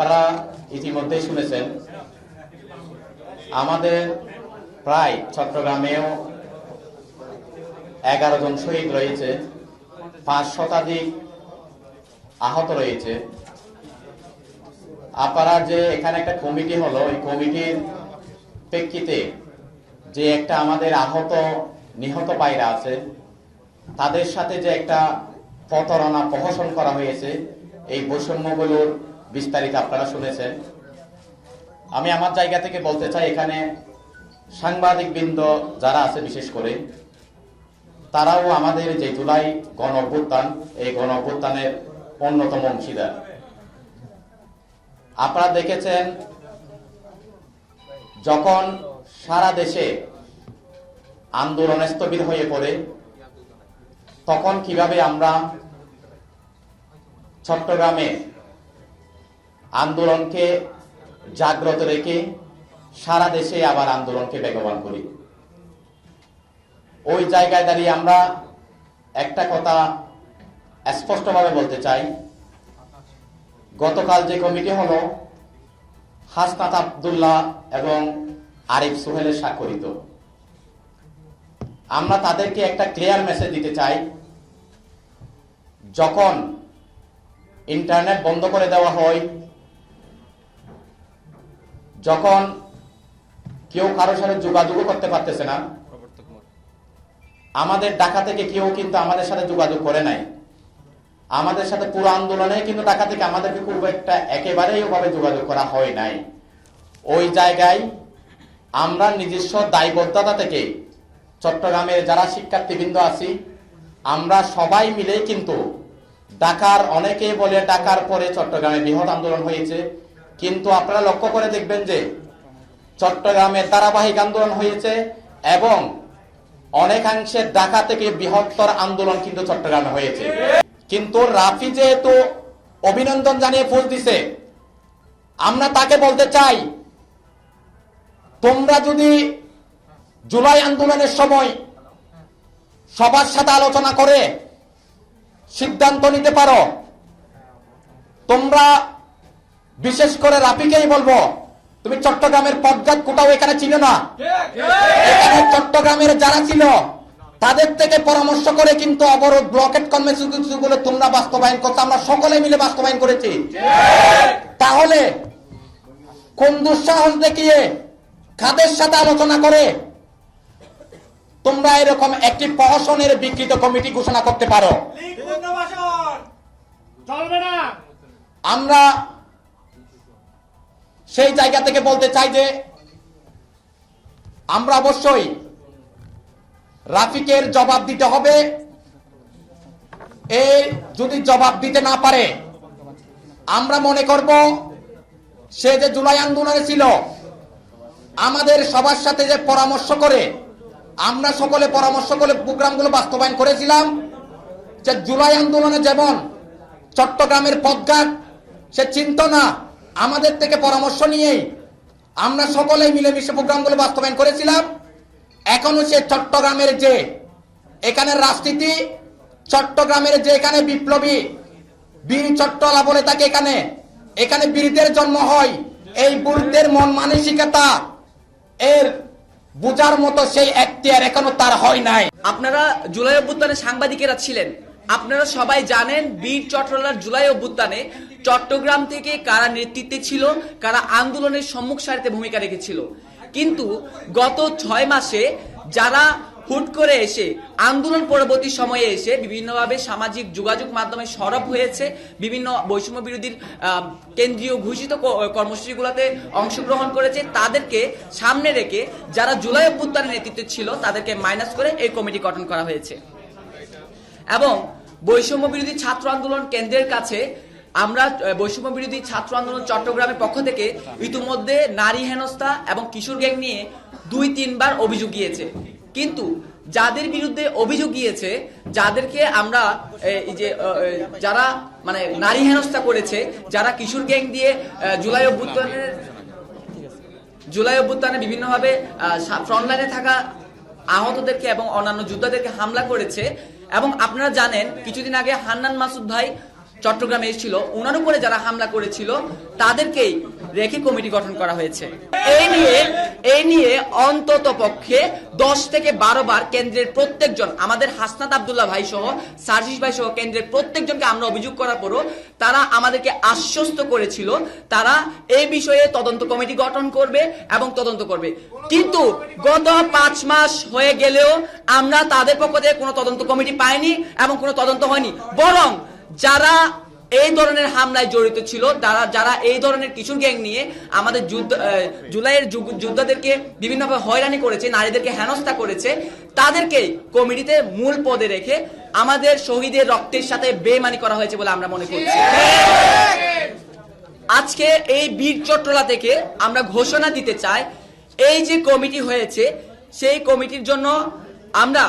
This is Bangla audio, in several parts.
আপনারা ইতিমধ্যেই শুনেছেন, আমাদের প্রায় চট্টগ্রামেও এগারো জন শহীদ রয়েছে, পাঁচ শতাধিক আহত রয়েছে। আপনারা যে এখানে একটা কমিটি হলো, ওই কমিটির প্রেক্ষিতে যে একটা আমাদের আহত, নিহত পায়রা আছে, তাদের সাথে যে একটা প্রতারণা প্রহসন করা হয়েছে, এই বৈষম্যগুলোর বিস্তারিত আপনারা শুনেছেন। আমি আমার জায়গা থেকে বলতে চাই, এখানে সাংবাদিক বৃন্দ যারা আছে, বিশেষ করে, তারাও আমাদের যে জুলাই গণ অভ্যুত্থান এই গণ অভ্যুত্থানের অন্যতম অংশীদার। আপনারা দেখেছেন, যখন সারা দেশে আন্দোলন স্থবির হয়ে পড়ে, তখন কীভাবে আমরা চট্টগ্রামে আন্দোলনকে জাগ্রত রেখে সারা দেশে আবার আন্দোলনকে বেগবান করি। ওই জায়গায় দাঁড়িয়ে আমরা একটা কথা স্পষ্টভাবে বলতে চাই। গতকাল যে কমিটি হলো, হাসনাত আবদুল্লাহ এবং আরিফ সোহেলের স্বাক্ষরিত। আমরা তাদেরকে একটা ক্লিয়ার মেসেজ দিতে চাই। যখন ইন্টারনেট বন্ধ করে দেওয়া হয় যখন কেউ কারোর সাথে যোগাযোগও করতে পারতেছে না, আমাদের ঢাকা থেকে কেউ কিন্তু আমাদের সাথে যোগাযোগ করে নাই। আমাদের সাথে পুরো আন্দোলনে কিন্তু ঢাকা থেকে আমাদেরকে খুব একটা একেবারেই ওভাবে যোগাযোগ করা হয় নাই। ওই জায়গায় আমরা নিজস্ব দায়বদ্ধতা থেকে চট্টগ্রামের যারা শিক্ষার্থীবৃন্দ আছি, আমরা সবাই মিলে কিন্তু ঢাকার অনেকে বলে ঢাকার পরে চট্টগ্রামে বৃহৎ আন্দোলন হয়েছে। কিন্তু আপনারা লক্ষ্য করে দেখবেন যে চট্টগ্রামে ধারাবাহিক আন্দোলন হয়েছে এবং অনেকাংশে ঢাকা থেকে বৃহত্তর আন্দোলন কিন্তু চট্টগ্রামে হয়েছে। কিন্তু রাফি যেহেতু অভিনন্দন জানিয়ে ফুল দিছে, আমরা তাকে বলতে চাই, তোমরা যদি জুলাই আন্দোলনের সময় সবার সাথে আলোচনা করে সিদ্ধান্ত নিতে পারো, তোমরা বিশেষ করে রাফিকেই বলব তুমি চট্টগ্রামের পদঘাত কোথাও এখানে ছিল না। এখানে চট্টগ্রামের যারা ছিল তাদের থেকে পরামর্শ করে কিন্তু অবরোধ ব্লকেট কর্মসূচিগুলো তোমরা বাস্তবায়ন করতে আমরা সকলে মিলে বাস্তবায়ন করেছি। তাহলে কোন দুঃসাহস দেখিয়ে কাদের সাথে আলোচনা করে তোমরা এরকম একটি প্রহসনের বিকৃত কমিটি ঘোষণা করতে পারো? আমরা সেই জায়গা থেকে বলতে চাই যে আমরা অবশ্যই রাফিকের জবাব দিতে হবে। এ যদি জবাব দিতে না পারে, আমরা মনে করব সে যে জুলাই আন্দোলনে ছিল, আমাদের সবার সাথে যে পরামর্শ করে, আমরা সকলে পরামর্শ করে প্রোগ্রামগুলো বাস্তবায়ন করেছিলাম। যে জুলাই আন্দোলনে যেমন চট্টগ্রামের পদঘাট সে চিন্ত না আমাদের থেকে পরামর্শ নিয়ে আমরা সকলেই মিলেমিশে প্রোগ্রামগুলো বাস্তবায়ন করেছিলাম। এখনও সে চট্টগ্রামের যে এখানের রাজনীতি, চট্টগ্রামের যে এখানে বিপ্লবী বীর চট্টলা বলে তাকে এখানে এখানে বীরদের জন্ম হয়, এই বীরদের মন মানসিকতা, এর বুঝার মতো সেই এখতিয়ার এখনও তার হয় নাই। আপনারা জুলাই অভ্যুত্থানে সাংবাদিকেরা ছিলেন। আপনারা সবাই জানেন বীর চট্টলার জুলাই অভ্যুত্থানে চট্টগ্রাম থেকে কারা নেতৃত্বে ছিল, কারা আন্দোলনের সম্মুখ সারিতে ভূমিকা রেখেছিল। কিন্তু গত ছয় মাসে যারা হুট করে এসে, আন্দোলন পরবর্তী সময়ে এসে বিভিন্নভাবে সামাজিক যোগাযোগ মাধ্যমে সরব হয়েছে, বিভিন্ন বৈষম্য বিরোধীর কেন্দ্রীয় ঘোষিত কর্মসূচিগুলোতে অংশগ্রহণ করেছে, তাদেরকে সামনে রেখে যারা জুলাই অভ্যুত্থানের নেতৃত্বে ছিল, তাদেরকে মাইনাস করে এই কমিটি গঠন করা হয়েছে। এবং বৈষম্য বিরোধী ছাত্র আন্দোলন কেন্দ্রের কাছে আমরা বৈষম্য বিরোধী ছাত্র আন্দোলন চট্টগ্রামের পক্ষ থেকে ইতিমধ্যে নারী হেনস্থা এবং কিশোর গ্যাং নিয়ে দুই, তিনবার অভিযোগ গিয়েছে। কিন্তু যাদের বিরুদ্ধে অভিযোগ গিয়েছে, যাদেরকে আমরা এই যে যারা মানে নারী হেনস্থা করেছে, যারা কিশোর গ্যাং দিয়ে জুলাই অভ্যুত্থানের, জুলাই অভ্যুত্থানে বিভিন্নভাবে ফ্রন্টলাইনে থাকা আহতদেরকে এবং অন্যান্য যোদ্ধাদেরকে হামলা করেছে। এবং আপনারা জানেন, কিছুদিন আগে হান্নান মাসুদ ভাই চট্টগ্রামে এসেছিল। ওনার উপরে যারা হামলা করেছিল, তাদেরকেই রেখে কমিটি গঠন করা হয়েছে। এই নিয়ে এই নিয়ে অন্তত পক্ষে দশ থেকে বারো বার কেন্দ্রের প্রত্যেকজন, আমাদের হাসনাত আবদুল্লাহ ভাই সহ, সার্জিস ভাই সহ কেন্দ্রের প্রত্যেকজনকে আমরা অভিযোগ করার পরও তারা আমাদেরকে আশ্বস্ত করেছিল, তারা এই বিষয়ে তদন্ত কমিটি গঠন করবে এবং তদন্ত করবে। কিন্তু গত পাঁচ মাস হয়ে গেলেও আমরা তাদের পক্ষ থেকে কোনো তদন্ত কমিটি পাইনি এবং কোনো তদন্ত হয়নি। বরং যারা এই ধরনের হামলায় জড়িত ছিল, তারা যারা এই ধরনের কিশোর গ্যাং নিয়ে আমাদের যুদ্ধ জুলাইয়ের যোদ্ধাদেরকে বিভিন্নভাবে হয়রানি করেছে, নারীদেরকে হেনস্থা করেছে, তাদেরকে কমিটিতে মূল পদে রেখে আমাদের শহীদের রক্তের সাথে বেমানি করা হয়েছে বলে আমরা মনে করছি। আজকে এই বীর চট্টলা থেকে আমরা ঘোষণা দিতে চাই, এই যে কমিটি হয়েছে, সেই কমিটির জন্য আমরা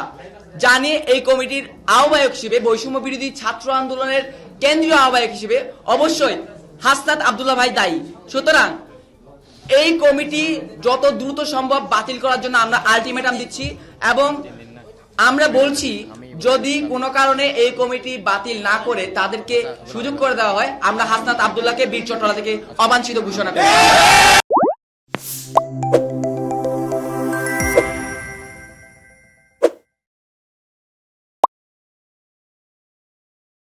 জানি এই কমিটির আহ্বায়ক হিসেবে বৈষম্য বিরোধী ছাত্র আন্দোলনের কেন্দ্রীয় আহ্বায়ক হিসেবে অবশ্যই হাসনাত আবদুল্লাহ ভাই দায়ী। সুতরাং এই কমিটি যত দ্রুত সম্ভব বাতিল করার জন্য আমরা আলটিমেটাম দিচ্ছি এবং আমরা বলছি, যদি কোনো কারণে এই কমিটি বাতিল না করে তাদেরকে সুযোগ করে দেওয়া হয়, আমরা হাসনাত আবদুল্লাহকে বীর চট্টলা থেকে অবাঞ্ছিত ঘোষণা করি